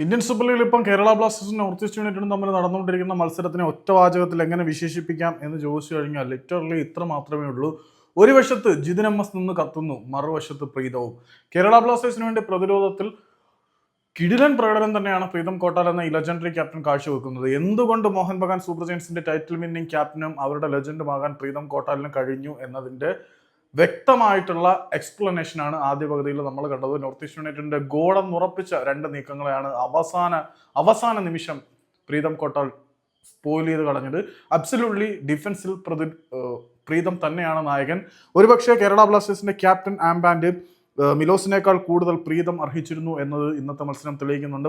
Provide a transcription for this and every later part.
Indian super ലീഗിൽ ഇപ്പം Kerala ബ്ലാസ്റ്റേഴ്സും north east യുണൈറ്റഡും തമ്മിൽ നടന്നുകൊണ്ടിരിക്കുന്ന മത്സരത്തിനെ ഒറ്റ വാചകത്തിൽ എങ്ങനെ വിശേഷിപ്പിക്കാം എന്ന് ചോദിച്ചു കഴിഞ്ഞാൽ ലിറ്ററലി ഇത്ര മാത്രമേ ഉള്ളൂ. ഒരു വശത്ത് ജിതിൻ എം എസ് നിന്ന് കത്തുന്നു മറുവശത്ത് പ്രീതവും. കേരള ബ്ലാസ്റ്റേഴ്സിന് വേണ്ടി പ്രതിരോധത്തിൽ കിടിലൻ പ്രകടനം തന്നെയാണ് പ്രീതം കോട്ടാൽ എന്ന ലെജൻഡറി ക്യാപ്റ്റൻ കാഴ്ചവെക്കുന്നത്. എന്തുകൊണ്ട് മോഹൻ ബഗാൻ സൂപ്പർ ജയൻസിന്റെ ടൈറ്റിൽ വിന്നിംഗ് ക്യാപ്റ്റനും അവരുടെ ലെജൻഡുമാകാൻ പ്രീതം കോട്ടാലിന് കഴിഞ്ഞു എന്നതിന്റെ വ്യക്തമായിട്ടുള്ള എക്സ്പ്ലനേഷൻ ആണ് ആദ്യ പകുതിയിൽ നമ്മൾ കണ്ടത്. നോർത്ത് ഈസ്റ്റ് യുണൈറ്റഡിന്റെ ഗോളം ഉറപ്പിച്ച രണ്ട് നീക്കങ്ങളെയാണ് അവസാന അവസാന നിമിഷം പ്രീതം കോട്ടാൽ സ്പോയിൽ ചെയ്ത് കളഞ്ഞത്. അബ്സലുള്ളി ഡിഫൻസിൽ പ്രതി പ്രീതം തന്നെയാണ് നായകൻ. ഒരുപക്ഷെ കേരള ബ്ലാസ്റ്റേഴ്സിന്റെ ക്യാപ്റ്റൻ ആംബാൻഡ് മിലോസിനേക്കാൾ കൂടുതൽ പ്രീതം അർഹിച്ചിരുന്നു എന്നത് ഇന്നത്തെ മത്സരം തെളിയിക്കുന്നുണ്ട്.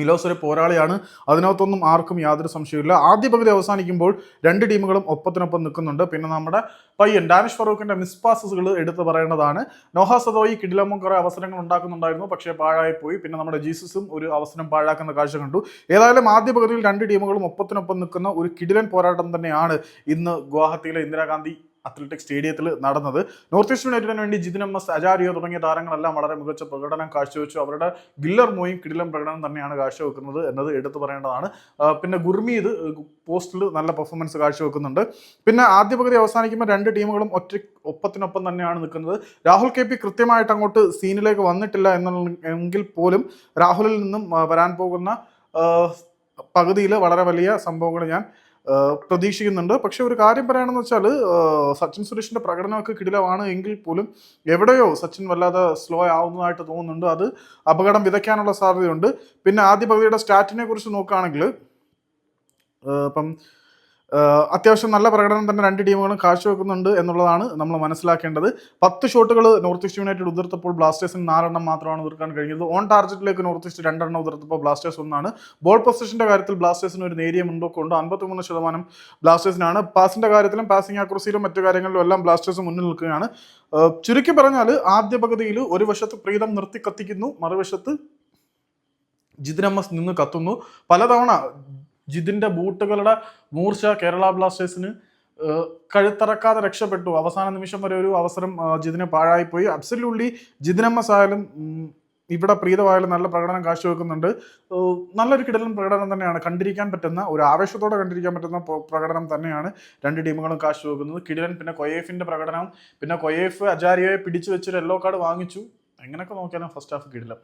മിലോസ് ഒരു പോരാളിയാണ്. അതിനകത്തൊന്നും ആർക്കും യാതൊരു സംശയമില്ല ആദ്യ പകുതി അവസാനിക്കുമ്പോൾ രണ്ട് ടീമുകളും ഒപ്പത്തിനൊപ്പം നിൽക്കുന്നുണ്ട്. പിന്നെ നമ്മുടെ പയ്യൻ ഡാനിഷ് ഫറൂഖിന്റെ മിസ് പാസസുകൾ എടുത്തു പറയേണ്ടതാണ്. നോഹ സദോയി കിടിലമ്മും കുറെ അവസരങ്ങൾ ഉണ്ടാക്കുന്നുണ്ടായിരുന്നു പക്ഷേ പാഴായി പോയി. പിന്നെ നമ്മുടെ ജീസസും ഒരു അവസരം പാഴാക്കുന്ന കാഴ്ച കണ്ടു. ഏതായാലും ആദ്യ പകുതിയിൽ രണ്ട് ടീമുകളും ഒപ്പത്തിനൊപ്പം നിൽക്കുന്ന ഒരു കിടിലൻ പോരാട്ടം തന്നെയാണ് ഇന്ന് ഗുവാഹത്തിയിലെ ഇന്ദിരാഗാന്ധി അത്ലറ്റിക് സ്റ്റേഡിയത്തിൽ നടന്നത്. നോർത്ത് ഈസ്റ്റ് യുണൈറ്റഡിന് വേണ്ടി ജിതിൻ എം എസ് അജാരിയോ തുടങ്ങിയ താരങ്ങളെല്ലാം വളരെ മികച്ച പ്രകടനം കാഴ്ചവെച്ചു. അവരുടെ ഗില്ലർ മോയും കിടിലം പ്രകടനം തന്നെയാണ് കാഴ്ചവെക്കുന്നത് എന്നത് എടുത്തു പറയേണ്ടതാണ്. പിന്നെ ഗുർമീത് പോസ്റ്റിൽ നല്ല പെർഫോമൻസ് കാഴ്ചവെക്കുന്നുണ്ട്. പിന്നെ ആദ്യ പകുതി അവസാനിക്കുമ്പോൾ രണ്ട് ടീമുകളും ഒറ്റ ഒപ്പത്തിനൊപ്പം തന്നെയാണ് നിൽക്കുന്നത്. രാഹുൽ കെ പി കൃത്യമായിട്ട് അങ്ങോട്ട് സീനിലേക്ക് വന്നിട്ടില്ല എന്നുള്ള പോലും രാഹുലിൽ നിന്നും വരാൻ പോകുന്ന പകുതിയിൽ വളരെ വലിയ സംഭവങ്ങൾ ഞാൻ പ്രതീക്ഷിക്കുന്നുണ്ട്. പക്ഷെ ഒരു കാര്യം പറയുകയാണെന്ന് വെച്ചാൽ സച്ചിൻ സുരേഷിന്റെ പ്രകടനമൊക്കെ കിടിലമാണ് എങ്കിൽ പോലും എവിടെയോ സച്ചിൻ വല്ലാതെ സ്ലോ ആവുന്നതായിട്ട് തോന്നുന്നുണ്ട്. അത് അപകടം വിതയ്ക്കാനുള്ള സാധ്യതയുണ്ട്. പിന്നെ ആദ്യ പകുതിയുടെ സ്റ്റാറ്റിനെ കുറിച്ച് നോക്കുകയാണെങ്കിൽ ഇപ്പം അത്യാവശ്യം നല്ല പ്രകടനം തന്നെ രണ്ട് ടീമുകളും കാഴ്ചവെക്കുന്നുണ്ട് എന്നുള്ളതാണ് നമ്മൾ മനസ്സിലാക്കേണ്ടത്. പത്ത് ഷോട്ടുകൾ നോർത്ത് ഈസ്റ്റ് യുണൈറ്റഡ് ഉതിർത്തപ്പോൾ ബ്ലാസ്റ്റേഴ്സിന് നാലെണ്ണം മാത്രമാണ് ഉതിർക്കാൻ കഴിഞ്ഞത്. ഓൺ ടാർജറ്റിലേക്ക് നോർത്ത് ഈസ്റ്റ് രണ്ടെണ്ണം ഉതിർത്തപ്പോൾ ബ്ലാസ്റ്റേഴ്സ് ഒന്നാണ്. ബോൾ പൊസിഷന്റെ കാര്യത്തിൽ ബ്ലാസ്റ്റേഴ്സിന് ഒരു നേരിയ മുൻതൂക്കം ഉണ്ട്. അൻപത്തിമൂന്ന് ശതമാനം ബ്ലാസ്റ്റേഴ്സിനാണ്. പാസിന്റെ കാര്യത്തിലും പാസിംഗ് ആക്രസിയിലും മറ്റു കാര്യങ്ങളിലും എല്ലാം ബ്ലാസ്റ്റേഴ്സ് മുന്നിൽ നിൽക്കുകയാണ്. ചുരുക്കി പറഞ്ഞാൽ ആദ്യ പകുതിയിൽ ഒരു വശത്ത് പ്രീതം നിർത്തി കത്തിക്കുന്നു മറുവശത്ത് ജിതിനമ്മസ് നിന്ന് കത്തുന്നു. പലതവണ ജിതിന്റെ ബൂട്ടുകളുടെ മൂർച്ച കേരള ബ്ലാസ്റ്റേഴ്സിന് കഴുത്തിറക്കാതെ രക്ഷപ്പെട്ടു. അവസാന നിമിഷം വരെ ഒരു അവസരം ജിതിന് പാഴായിപ്പോയി. അബ്സല്യൂട്ട്ലി ജിതിനമ്മസ് ആയാലും ഇവിടെ പ്രീതമായാലും നല്ല പ്രകടനം കാഴ്ചവെക്കുന്നുണ്ട്. നല്ലൊരു കിടലൻ പ്രകടനം തന്നെയാണ്. കണ്ടിരിക്കാൻ പറ്റുന്ന ഒരു ആവേശത്തോടെ കണ്ടിരിക്കാൻ പറ്റുന്ന പ്രകടനം തന്നെയാണ് രണ്ട് ടീമുകളും കാഴ്ചവെക്കുന്നത്. കിടിലൻ പിന്നെ കൊയേഫിന്റെ പ്രകടനം. പിന്നെ കൊയേഫ് അജാരിയെ പിടിച്ചു വെച്ചൊരു യെല്ലോ കാർഡ് വാങ്ങിച്ചു. എങ്ങനെയൊക്കെ നോക്കിയാലും ഫസ്റ്റ് ഹാഫ് കിടിലം